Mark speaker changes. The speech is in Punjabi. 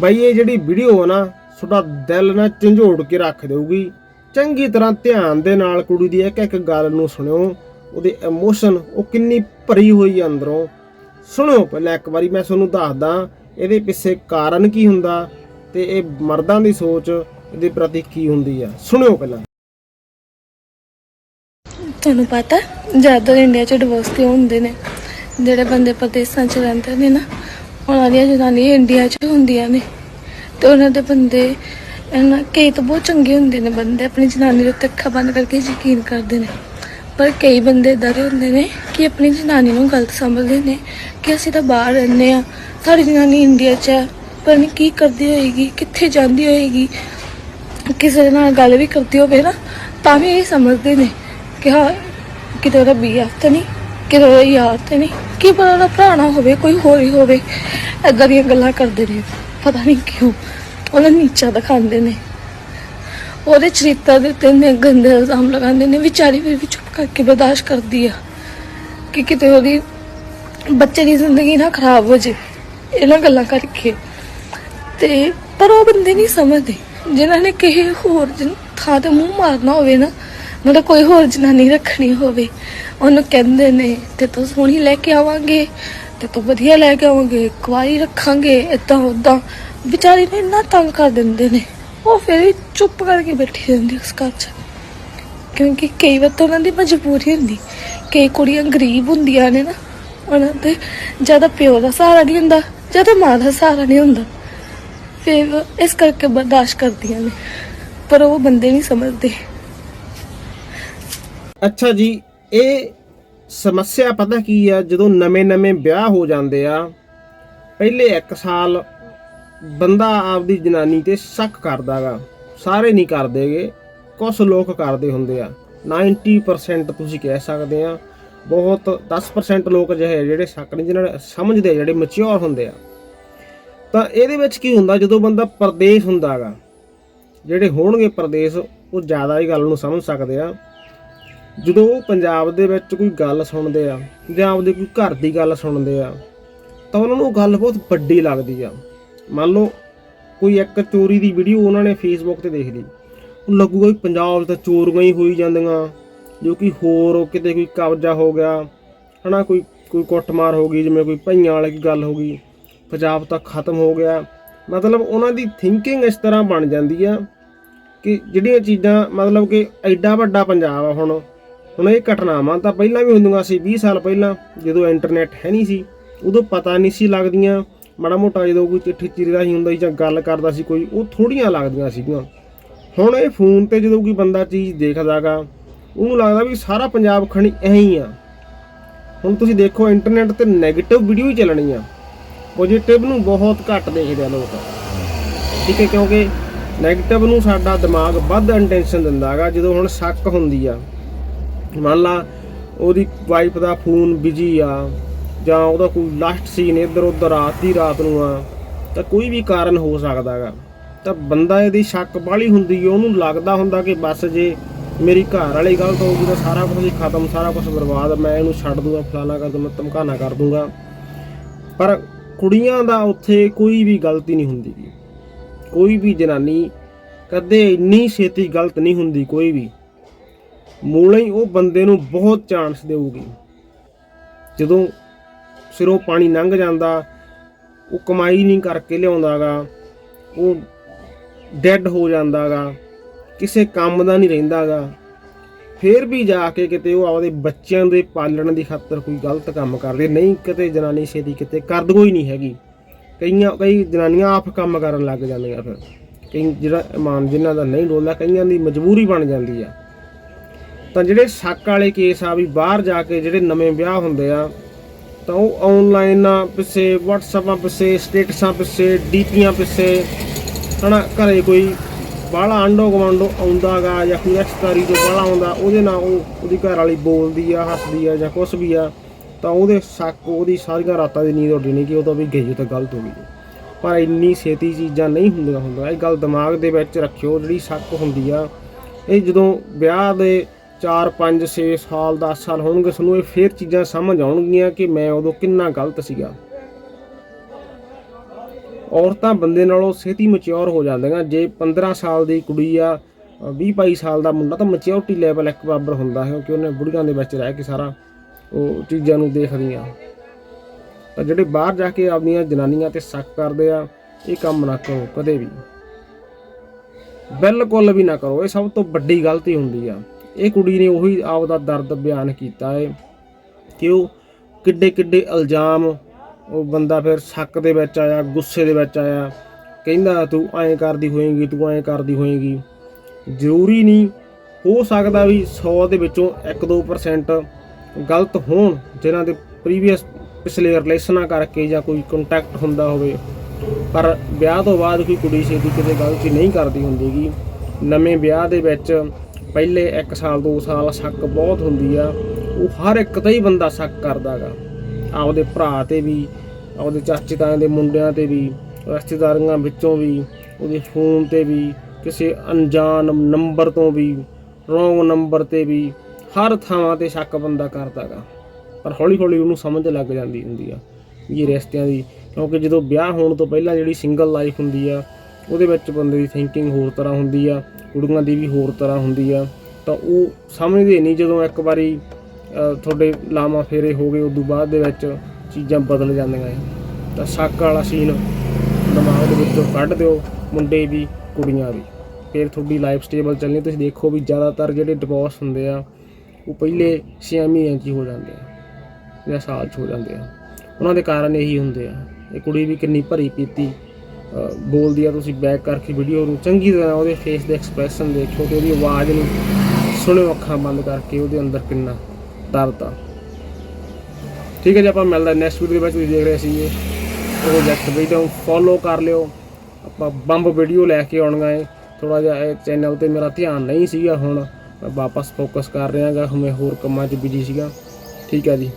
Speaker 1: ਬਈ ਇਹ ਜਿਹੜੀ ਵੀਡੀਓ ਨਾ, ਤੁਹਾਡਾ ਦਿਲ ਨਾ ਝੰਜੋੜ ਕੇ ਰੱਖ ਦੇਊਗੀ। ਚੰਗੀ ਤਰ੍ਹਾਂ ਧਿਆਨ ਦੇ ਨਾਲ ਕੁੜੀ ਦੀ ਇੱਕ ਇੱਕ ਗੱਲ ਨੂੰ ਸੁਣਿਓ। ਉਹਦੇ ਇਮੋਸ਼ਨ ਉਹ ਕਿੰਨੀ ਭਰੀ ਹੋਈ ਆ ਅੰਦਰੋਂ। ਸੁਣਿਓ ਪਹਿਲਾਂ ਇੱਕ ਵਾਰੀ ਮੈਂ ਤੁਹਾਨੂੰ ਦੱਸਦਾ, ਇਹਦੇ ਪਿੱਛੇ ਕਾਰਨ ਕੀ ਹੁੰਦਾ ਤੇ ਇਹ ਮਰਦਾਂ ਦੀ ਸੋਚ ਇਹਦੇ ਪ੍ਰਤੀ ਕੀ ਹੁੰਦੀ ਆ। ਸੁਣਿਓ ਪਹਿਲਾਂ।
Speaker 2: ਤੁਹਾਨੂੰ ਪਤਾ ਜ਼ਿਆਦਾ ਇੰਡੀਆ 'ਚ ਡਿਵੋਰਸ ਕਿਉਂ ਹੁੰਦੇ ਨੇ, ਜਿਹੜੇ ਬੰਦੇ ਪ੍ਰਦੇਸਾਂ 'ਚ ਰਹਿੰਦੇ ਨੇ ਨਾ ਉਹਨਾਂ ਦੀਆਂ ਜਨਾਨੀਆਂ ਇੰਡੀਆ 'ਚ ਹੁੰਦੀਆਂ ਨੇ ਤੇ ਉਹਨਾਂ ਦੇ ਬੰਦੇ ਇਹਨਾਂ ਕਈ ਤਾਂ ਬਹੁਤ ਚੰਗੇ ਹੁੰਦੇ ਨੇ ਬੰਦੇ, ਆਪਣੀ ਜਨਾਨੀ ਦੇ ਉੱਤੇ ਅੱਖਾਂ ਬੰਦ ਕਰਕੇ ਯਕੀਨ ਕਰਦੇ ਨੇ। ਪਰ ਕਈ ਬੰਦੇ ਇਦਾਂ ਦੇ ਹੁੰਦੇ ਨੇ ਕਿ ਆਪਣੀ ਜਨਾਨੀ ਨੂੰ ਗਲਤ ਸਮਝਦੇ ਨੇ ਕਿ ਅਸੀਂ ਤਾਂ ਬਾਹਰ ਰਹਿੰਦੇ ਆ ਸਾਡੀ ਜਨਾਨੀ ਇੰਡੀਆ 'ਚ ਹੈ ਪਰ ਨਹੀਂ ਕੀ ਕਰਦੀ ਹੋਏਗੀ, ਕਿੱਥੇ ਜਾਂਦੀ ਹੋਏਗੀ। ਕਿਸੇ ਦੇ ਨਾਲ ਗੱਲ ਵੀ ਕਰਦੀ ਹੋਵੇ ਨਾ, ਤਾਂ ਵੀ ਇਹ ਸਮਝਦੇ ਨੇ ਕਿ ਹਾਂ, ਕਿਤੇ ਉਹਦਾ ਬੀਆ ਤਾਂ ਨਹੀਂ ਕਿਤੇ ਉਹਦਾ ਯਾਰ ਤਾਂ ਨਹੀਂ। ਕੀ ਪਤਾ ਉਹਦਾ ਭਰਾ ਨਾ ਹੋਵੇ, ਕੋਈ ਹੋਰ ਹੀ ਹੋਵੇ। ਏਦਾਂ ਦੀਆਂ ਗੱਲਾਂ ਕਰਦੇ ਨੇ। ਪਤਾ ਨਹੀਂ ਕਿਉਂ ਉਹਦਾ ਨੀਚਾ ਦਿਖਾਉਂਦੇ ਨੇ। ਉਹਦੇ ਚਰਿੱਤਰ ਦੇ ਉੱਤੇ ਨੇ ਗੰਦੇ ਇਲਜ਼ਾਮ ਲਗਾਉਂਦੇ ਨੇ। ਵਿਚਾਰੀ ਫਿਰ ਵੀ ਚੁੱਪ ਕਰਕੇ ਬਰਦਾਸ਼ਤ ਕਰਦੀ ਆ ਕਿ ਕਿਤੇ ਉਹਦੀ ਬੱਚੇ ਦੀ ਜ਼ਿੰਦਗੀ ਨਾ ਖਰਾਬ ਹੋ ਜੇ। ਇਹਨਾਂ ਗੱਲਾਂ ਕਰਕੇ। ਤੇ ਪਰ ਉਹ ਬੰਦੇ ਨਹੀਂ ਸਮਝਦੇ। ਜਿਨ੍ਹਾਂ ਨੇ ਕਿਸੇ ਹੋਰ ਜਨ- ਥਾਂ ਤੇ ਮੂੰਹ ਮਾਰਨਾ ਹੋਵੇ ਨਾ ਮਤਲਬ ਕੋਈ ਹੋਰ ਜਨਾਨੀ ਰੱਖਣੀ ਹੋਵੇ, ਉਹਨੂੰ ਕਹਿੰਦੇ ਨੇ, ਤੇ ਤੂੰ ਸੋਹਣੀ ਲੈ ਕੇ ਆਵਾਂਗੇ, ਤੇ ਤੂੰ ਵਧੀਆ ਲੈ ਕੇ ਆਵਾਂਗੇ, ਕੁਆਰੀ ਰੱਖਾਂਗੇ ਇਦਾਂ ਉਦਾਂ ਵਿਚਾਰੀ ਨੂੰ ਇੰਨਾ ਤੰਗ ਕਰ ਦਿੰਦੇ ਨੇ। ਉਹ ਫਿਰ ਵੀ ਚੁੱਪ ਕਰਕੇ ਬੈਠੀ ਰਹਿੰਦੀ ਉਸ ਘਰ 'ਚ। ਕਿਉਂਕਿ ਕਈ ਵਾਰ ਤਾਂ ਉਹਨਾਂ ਦੀ ਮਜਬੂਰੀ ਹੁੰਦੀ, ਕਈ ਕੁੜੀਆਂ ਗਰੀਬ ਹੁੰਦੀਆਂ ਨੇ ਨਾ, ਉਹਨਾਂ ਤੇ ਜ਼ਿਆਦਾ ਪਿਓ ਦਾ ਸਹਾਰਾ ਨਹੀਂ ਹੁੰਦਾ, ਜ਼ਿਆਦਾ ਮਾਂ ਦਾ ਸਹਾਰਾ ਨਹੀਂ ਹੁੰਦਾ। ਫਿਰ ਇਸ ਕਰਕੇ ਬਰਦਾਸ਼ਤ ਕਰਦੀਆਂ ਨੇ, ਪਰ ਉਹ ਬੰਦੇ ਨਹੀਂ ਸਮਝਦੇ।
Speaker 1: ਅੱਛਾ ਜੀ ਇਹ ਸਮੱਸਿਆ ਪਤਾ ਕੀ ਆ? ਜਦੋਂ ਨਵੇਂ-ਨਵੇਂ ਵਿਆਹ ਹੋ ਜਾਂਦੇ ਆ ਪਹਿਲੇ 1 ਸਾਲ ਬੰਦਾ ਆਪਦੀ ਜਨਾਨੀ ਤੇ ਸ਼ੱਕ ਕਰਦਾਗਾ ਸਾਰੇ ਨਹੀਂ ਕਰਦੇਗੇ ਕੁਝ ਲੋਕ ਕਰਦੇ ਹੁੰਦੇ ਆ। 90% ਤੁਸੀਂ ਕਹਿ ਸਕਦੇ ਆ ਬਹੁਤ 10% ਲੋਕ ਜਿਹੇ ਜਿਹੜੇ ਸ਼ੱਕ ਨਹੀਂ ਜਿਹਨਾਂ ਨੇ ਸਮਝਦੇ ਆ, ਜਿਹੜੇ ਮੈਚੁਰ ਹੁੰਦੇ ਆ। ਤਾਂ ਇਹਦੇ ਵਿੱਚ ਕੀ ਹੁੰਦਾ ਜਦੋਂ ਬੰਦਾ ਪਰਦੇਸ ਹੁੰਦਾਗਾ ਜਿਹੜੇ ਹੋਣਗੇ ਪਰਦੇਸ ਉਹ ਜ਼ਿਆਦਾ ਹੀ ਗੱਲ ਨੂੰ ਸਮਝ ਸਕਦੇ ਆ। ਜਦੋਂ ਉਹ ਪੰਜਾਬ ਦੇ ਵਿੱਚ ਕੋਈ ਗੱਲ ਸੁਣਦੇ ਆ ਜਾਂ ਆਪਦੇ ਕੋਈ ਘਰ ਦੀ ਗੱਲ ਸੁਣਦੇ ਆ, ਤਾਂ ਉਹਨਾਂ ਨੂੰ ਉਹ ਗੱਲ ਬਹੁਤ ਵੱਡੀ ਲੱਗਦੀ ਆ। ਮੰਨ ਲਓ ਕੋਈ ਇੱਕ ਚੋਰੀ ਦੀ ਵੀਡੀਓ ਉਹਨਾਂ ਨੇ ਫੇਸਬੁੱਕ ਤੇ ਦੇਖ ਲਈ। ਉਹ ਲੱਗੂਗਾ ਵੀ ਪੰਜਾਬ 'ਚ ਤਾਂ ਚੋਰੀਆਂ ਹੀ ਹੋਈ ਜਾਂਦੀਆਂ, ਜੋ ਕਿ ਹੋਰ ਕਿਤੇ ਕੋਈ ਕਬਜ਼ਾ ਹੋ ਗਿਆ, ਹਨਾ, ਕੋਈ ਕੋਈ ਕੁੱਟਮਾਰ ਹੋ ਗਈ, ਜਿਵੇਂ ਕੋਈ ਭਈਆਂ ਵਾਲੀ ਗੱਲ ਹੋ ਗਈ, ਪੰਜਾਬ ਤਾਂ ਖਤਮ ਹੋ ਗਿਆ। ਮਤਲਬ ਉਹਨਾਂ ਦੀ ਥਿੰਕਿੰਗ ਇਸ ਤਰ੍ਹਾਂ ਬਣ ਜਾਂਦੀ ਆ ਕਿ ਜਿਹੜੀਆਂ ਚੀਜ਼ਾਂ, ਮਤਲਬ ਕਿ ਐਡਾ ਵੱਡਾ ਪੰਜਾਬ ਆ ਹੁਣ ਹੁਣ ਇਹ ਘਟਨਾਵਾਂ ਤਾਂ ਪਹਿਲਾਂ ਵੀ ਹੁੰਦੀਆਂ ਸੀ 20 ਸਾਲ ਪਹਿਲਾਂ ਜਦੋਂ ਇੰਟਰਨੈਟ ਹੈ ਨਹੀਂ ਸੀ, ਉਦੋਂ ਪਤਾ ਨਹੀਂ ਸੀ ਲੱਗਦੀਆਂ। ਮਾੜਾ ਮੋਟਾ ਜਦੋਂ ਕੋਈ ਚਿੱਠੀ ਚਿਰਦਾ ਹੀ ਹੁੰਦਾ ਸੀ ਜਾਂ ਗੱਲ ਕਰਦਾ ਸੀ ਕੋਈ, ਉਹ ਥੋੜੀਆਂ ਲੱਗਦੀਆਂ ਸੀਗੀਆਂ। ਹੁਣ ਇਹ ਫੋਨ ਤੇ ਜਦੋਂ ਕੋਈ ਬੰਦਾ ਚੀਜ਼ ਦੇਖਦਾਗਾ, ਉਹਨੂੰ ਲੱਗਦਾ ਵੀ ਸਾਰਾ ਪੰਜਾਬ ਖਣੀ ਐਂ ਹੀ ਆ। ਹੁਣ ਤੁਸੀਂ ਦੇਖੋ ਇੰਟਰਨੈਟ ਤੇ 네ਗੇਟਿਵ ਵੀਡੀਓ ਹੀ ਚੱਲਣੀ ਆ ਪੋਜੀਟਿਵ ਨੂੰ ਬਹੁਤ ਘੱਟ ਦੇਖਦੇ ਆ ਲੋਕ। ਠੀਕ ਹੈ, ਕਿਉਂਕਿ 네ਗੇਟਿਵ ਨੂੰ ਸਾਡਾ ਦਿਮਾਗ ਵੱਧ ਇੰਟੈਂਸ਼ਨ ਦਿੰਦਾ ਹੈਗਾ ਜਦੋਂ ਹੁਣ ਸ਼ੱਕ ਹੁੰਦੀ ਆ। ਮੰਨ ਲਾ ਉਹਦੀ ਵਾਈਫ ਦਾ ਫੋਨ ਬਿਜ਼ੀ ਆ, ਜਾਂ ਉਹਦਾ ਕੋਈ ਲਾਸਟ ਸੀਨ ਇੱਧਰ ਉੱਧਰ ਰਾਤ ਦੀ ਰਾਤ ਨੂੰ ਆ, ਤਾਂ ਕੋਈ ਵੀ ਕਾਰਨ ਹੋ ਸਕਦਾ ਹੈਗਾ ਤਾਂ ਬੰਦਾ ਇਹਦੀ ਸ਼ੱਕ ਬਾਹਲੀ ਹੁੰਦੀ ਹੈ ਉਹਨੂੰ ਲੱਗਦਾ ਹੁੰਦਾ ਕਿ ਬਸ ਜੇ ਮੇਰੀ ਘਰ ਵਾਲੀ ਗਲਤ ਹੋਊਗੀ ਤਾਂ ਸਾਰਾ ਕੁਝ ਹੀ ਖਤਮ, ਸਾਰਾ ਕੁਝ ਬਰਬਾਦ, ਮੈਂ ਇਹਨੂੰ ਛੱਡ ਦੂੰਗਾ, ਫਲਾਣਾ ਕਰ ਦੂੰਗਾ ਧਮਕਾਣਾ ਕਰ ਦੂੰਗਾ। ਪਰ ਕੁੜੀਆਂ ਦਾ ਉੱਥੇ ਕੋਈ ਵੀ ਗਲਤੀ ਨਹੀਂ ਹੁੰਦੀ ਕੋਈ ਵੀ ਜਨਾਨੀ ਕਦੇ ਇੰਨੀ ਛੇਤੀ ਗਲਤ ਨਹੀਂ ਹੁੰਦੀ ਕੋਈ ਵੀ। ਮੂਲੇ ਹੀ ਉਹ ਬੰਦੇ ਨੂੰ ਬਹੁਤ ਚਾਂਸ ਦੇਊਗੀ। ਜਦੋਂ ਸਿਰੋਂ ਪਾਣੀ ਲੰਘ ਜਾਂਦਾ, ਉਹ ਕਮਾਈ ਨਹੀਂ ਕਰਕੇ ਲਿਆਉਂਦਾਗਾ, ਉਹ ਡੈੱਡ ਹੋ ਜਾਂਦਾਗਾ, ਕਿਸੇ ਕੰਮ ਦਾ ਨਹੀਂ ਰਹਿੰਦਾਗਾ। ਫੇਰ ਵੀ ਜਾ ਕੇ ਕਿਤੇ ਉਹ ਆਪਦੇ ਬੱਚਿਆਂ ਦੇ ਪਾਲਣ ਦੀ ਖਾਤਰ ਕੋਈ ਗਲਤ ਕੰਮ ਕਰਦੇ ਨਹੀਂ, ਕਿਤੇ ਜਨਾਨੀ ਛੇਤੀ ਕਿਤੇ ਕਰਦਗੋ ਹੀ ਨਹੀਂ ਹੈਗੀ। ਕਈਆਂ, ਕਈ ਜਨਾਨੀਆਂ ਆਪ ਕੰਮ ਕਰਨ ਲੱਗ ਜਾਂਦੀਆਂ ਫਿਰ। ਕਈ ਜਿਹੜਾ ਇਮਾਨ ਜਿਨ੍ਹਾਂ ਦਾ ਨਹੀਂ ਡੋਲਦਾ ਕਈਆਂ ਦੀ ਮਜਬੂਰੀ ਬਣ ਜਾਂਦੀ ਆ। ਤਾਂ ਜਿਹੜੇ ਸ਼ੱਕ ਵਾਲੇ ਕੇਸ ਆ ਵੀ ਬਾਹਰ ਜਾ ਕੇ ਜਿਹੜੇ ਨਵੇਂ ਵਿਆਹ ਹੁੰਦੇ ਆ, ਤਾਂ ਉਹ ਆਨਲਾਈਨ ਪਿੱਛੇ WhatsApp ਪਿੱਛੇ ਸਟੇਟਸਾਂ ਪਿੱਛੇ ਡੀਪੀਆਂ ਪਿੱਛੇ, ਹਨਾ, ਘਰੇ ਕੋਈ ਬਾਹਲਾ ਆਂਡੋ ਗਵਾਂਡੋ ਆਉਂਦਾਗਾ ਜਾਂ ਕੋਈ ਐਕਸਟਰੀ ਤੋਂ ਬਾਹਲਾ ਆਉਂਦਾ, ਉਹਦੇ ਨਾਲ ਉਹ ਉਹਦੀ ਘਰ ਵਾਲੀ ਬੋਲਦੀ ਆ, ਹੱਸਦੀ ਆ ਜਾਂ ਕੁਝ ਵੀ ਆ, ਤਾਂ ਉਹਦੇ ਸ਼ੱਕ, ਉਹਦੀ ਸਾਰੀਆਂ ਰਾਤਾਂ ਦੀ ਨੀਂਦ ਉੱਡੀ ਨਹੀਂ ਕਿ ਉਹ ਤਾਂ ਵੀ ਗਈ ਤਾਂ ਗਲਤ ਹੋ ਗਈ। ਪਰ ਇੰਨੀ ਛੇਤੀ ਚੀਜ਼ਾਂ ਨਹੀਂ ਹੁੰਦੀਆਂ, ਹੁੰਦਾ। ਇਹ ਗੱਲ ਦਿਮਾਗ ਦੇ ਵਿੱਚ ਰੱਖਿਓ, ਜਿਹੜੀ ਸ਼ੱਕ ਹੁੰਦੀ ਆ, ਇਹ ਜਦੋਂ ਵਿਆਹ ਦੇ 4 5 6 ਸਾਲ 10 ਸਾਲ ਹੋਣਗੇ, ਤੁਹਾਨੂੰ ਇਹ ਫੇਰ ਚੀਜ਼ਾਂ ਸਮਝ ਆਉਣਗੀਆਂ ਕਿ ਮੈਂ ਉਦੋਂ ਕਿੰਨਾ ਗਲਤ ਸੀਗਾ। ਔਰਤਾਂ ਬੰਦੇ ਨਾਲੋਂ ਛੇਤੀ ਮੈਚੁਰ ਹੋ ਜਾਂਦੀਆਂ। ਜੇ 15 ਸਾਲ ਦੀ ਕੁੜੀ ਆ 20 22 ਸਾਲ ਦਾ ਮੁੰਡਾ, ਤਾਂ ਮੈਚੁਰਿਟੀ ਲੈਵਲ ਇੱਕ ਬਰਾਬਰ ਹੁੰਦਾ ਹੈ ਕਿ ਉਹਨੇ ਬੁੜੀਆਂ ਦੇ ਵਿੱਚ ਰਹਿ ਕੇ ਸਾਰਾ ਉਹ ਚੀਜ਼ਾਂ ਨੂੰ ਦੇਖਦੀਆਂ। ਤਾਂ ਜਿਹੜੇ ਬਾਹਰ ਜਾ ਕੇ ਆਪਦੀਆਂ ਜਨਾਨੀਆਂ ਤੇ ਸ਼ੱਕ ਕਰਦੇ ਆ, ਇਹ ਕੰਮ ਨਾ ਕਰੋ, ਕਦੇ ਵੀ। ਬਿਲਕੁਲ ਵੀ ਨਾ ਕਰੋ, ਇਹ ਸਭ ਤੋਂ ਵੱਡੀ ਗਲਤੀ ਹੁੰਦੀ ਆ। ਇਹ ਕੁੜੀ ਨੇ ਉਹੀ ਆਪ ਦਾ ਦਰਦ ਬਿਆਨ ਕੀਤਾ ਹੈ ਕਿ ਉਹ ਕਿੱਡੇ ਕਿੱਡੇ ਇਲਜ਼ਾਮ ਉਹ ਬੰਦਾ ਫਿਰ ਸ਼ੱਕ ਦੇ ਵਿੱਚ ਆਇਆ, ਗੁੱਸੇ ਦੇ ਵਿੱਚ ਆਇਆ, ਕਹਿੰਦਾ ਤੂੰ ਐਂ ਕਰਦੀ ਹੋਏਗੀ, ਤੂੰ ਐਂ ਕਰਦੀ ਹੋਏਗੀ। ਜ਼ਰੂਰੀ ਨਹੀਂ, ਹੋ ਸਕਦਾ ਵੀ 100 ਦੇ ਵਿੱਚੋਂ 1-2% ਗਲਤ ਹੋਣ, ਜਿਨ੍ਹਾਂ ਦੇ ਪ੍ਰੀਵੀਅਸ ਪਿਛਲੇ ਰਿਲੇਸ਼ਨਾਂ ਕਰਕੇ ਜਾਂ ਕੋਈ ਕੰਟੈਕਟ ਹੁੰਦਾ ਹੋਵੇ। ਪਰ ਵਿਆਹ ਤੋਂ ਬਾਅਦ ਕੋਈ ਕੁੜੀ ਛੇਤੀ ਕਿਤੇ ਗਲਤੀ ਨਹੀਂ ਕਰਦੀ ਹੁੰਦੀਗੀ। ਨਵੇਂ ਵਿਆਹ ਦੇ ਵਿੱਚ ਪਹਿਲੇ 1 ਸਾਲ 2 ਸਾਲ ਸ਼ੱਕ ਬਹੁਤ ਹੁੰਦੀ ਆ। ਉਹ ਹਰ ਇੱਕ ਤੇ ਹੀ ਬੰਦਾ ਸ਼ੱਕ ਕਰਦਾਗਾ ਆਪਦੇ ਭਰਾ ਤੇ ਵੀ, ਆਪਦੇ ਚਾਚੇ ਤਾਇਆਂ ਦੇ ਮੁੰਡਿਆਂ ਤੇ ਵੀ, ਰਿਸ਼ਤੇਦਾਰੀਆਂ ਵਿੱਚੋਂ ਵੀ, ਉਹਦੇ ਫੋਨ ਤੇ ਵੀ, ਕਿਸੇ ਅਣਜਾਣ ਨੰਬਰ ਤੋਂ ਵੀ ਰੋਂਗ ਨੰਬਰ ਤੇ ਵੀ, ਹਰ ਥਾਵਾਂ ਤੇ ਸ਼ੱਕ ਬੰਦਾ ਕਰਦਾਗਾ ਪਰ ਹੌਲੀ ਹੌਲੀ ਉਹਨੂੰ ਸਮਝ ਲੱਗ ਜਾਂਦੀ ਹੁੰਦੀ ਆ ਵੀ ਇਹ ਰਿਸ਼ਤਿਆਂ ਦੀ, ਕਿਉਂਕਿ ਜਦੋਂ ਵਿਆਹ ਹੋਣ ਤੋਂ ਪਹਿਲਾਂ ਜਿਹੜੀ ਸਿੰਗਲ ਲਾਈਫ ਹੁੰਦੀ ਆ ਉਹਦੇ ਵਿੱਚ ਬੰਦੇ ਦੀ ਥਿੰਕਿੰਗ ਹੋਰ ਤਰ੍ਹਾਂ ਹੁੰਦੀ ਆ, ਕੁੜੀਆਂ ਦੀ ਵੀ ਹੋਰ ਤਰ੍ਹਾਂ ਹੁੰਦੀ ਆ। ਤਾਂ ਉਹ ਸਮਝਦੇ ਨਹੀਂ ਜਦੋਂ ਇੱਕ ਵਾਰੀ ਤੁਹਾਡੇ ਲਾਮਾ ਫੇਰੇ ਹੋ ਗਏ, ਉਦੋਂ ਬਾਅਦ ਦੇ ਵਿੱਚ ਚੀਜ਼ਾਂ ਬਦਲ ਜਾਂਦੀਆਂ ਏ ਤਾਂ ਸ਼ੱਕ ਵਾਲਾ ਸੀਨ ਦਿਮਾਗ ਦੇ ਵਿੱਚੋਂ ਕੱਢ ਦਿਓ, ਮੁੰਡੇ ਵੀ ਕੁੜੀਆਂ ਵੀ ਫਿਰ ਤੁਹਾਡੀ ਲਾਈਫ ਸਟੇਬਲ ਚੱਲਣੀ, ਤੁਸੀਂ ਦੇਖੋ ਵੀ ਜ਼ਿਆਦਾਤਰ ਜਿਹੜੇ ਡਿਵੋਰਸ ਹੁੰਦੇ ਆ, ਉਹ ਪਹਿਲੇ 6 ਮਹੀਨਿਆਂ 'ਚ ਹੀ ਹੋ ਜਾਂਦੇ ਆ, ਜਾਂ ਸਾਲ 'ਚ ਹੋ ਜਾਂਦੇ ਆ। ਉਹਨਾਂ ਦੇ ਕਾਰਨ ਇਹੀ ਹੁੰਦੇ ਆ। ਇਹ ਕੁੜੀ ਵੀ ਕਿੰਨੀ ਭਰੀ ਪੀਤੀ ਬੋਲਦੀ ਆ, ਤੁਸੀਂ ਬੈਕ ਕਰਕੇ ਵੀਡੀਓ ਨੂੰ ਚੰਗੀ ਤਰ੍ਹਾਂ ਉਹਦੇ ਫੇਸ ਦੇ ਐਕਸਪ੍ਰੈਸ਼ਨ ਦੇਖੋ ਤੇ ਉਹਦੀ ਆਵਾਜ਼ ਨੂੰ ਸੁਣੋ ਅੱਖਾਂ ਬੰਦ ਕਰਕੇ ਉਹਦੇ ਅੰਦਰ ਕਿੰਨਾ ਦਰਦ ਆ। ਠੀਕ ਹੈ ਜੀ, ਆਪਾਂ ਮਿਲਦਾ ਨੈਕਸਟ ਵੀਡੀਓ ਦੇ ਵਿੱਚ, ਤੁਸੀਂ ਦੇਖ ਰਹੇ ਸੀ ਇਹ ਪ੍ਰੋਜੈਕਟ ਵੀਡੀਓ ਫੋਲੋ ਕਰ ਲਿਓ, ਆਪਾਂ ਬੰਬ ਵੀਡੀਓ ਲੈ ਕੇ ਆਉਣਗਾ ਹੈ ਥੋੜਾ ਜਿਹਾ ਇਹ ਚੈਨਲ ਤੇ ਮੇਰਾ ਧਿਆਨ ਨਹੀਂ ਸੀਗਾ ਹੁਣ, ਮੈਂ ਵਾਪਸ ਫੋਕਸ ਕਰ ਰਿਹਾਗਾ, ਹੁਣੇ ਹੋਰ ਕੰਮਾਂ 'ਚ ਬਿਜ਼ੀ ਸੀਗਾ। ਠੀਕ ਹੈ ਜੀ।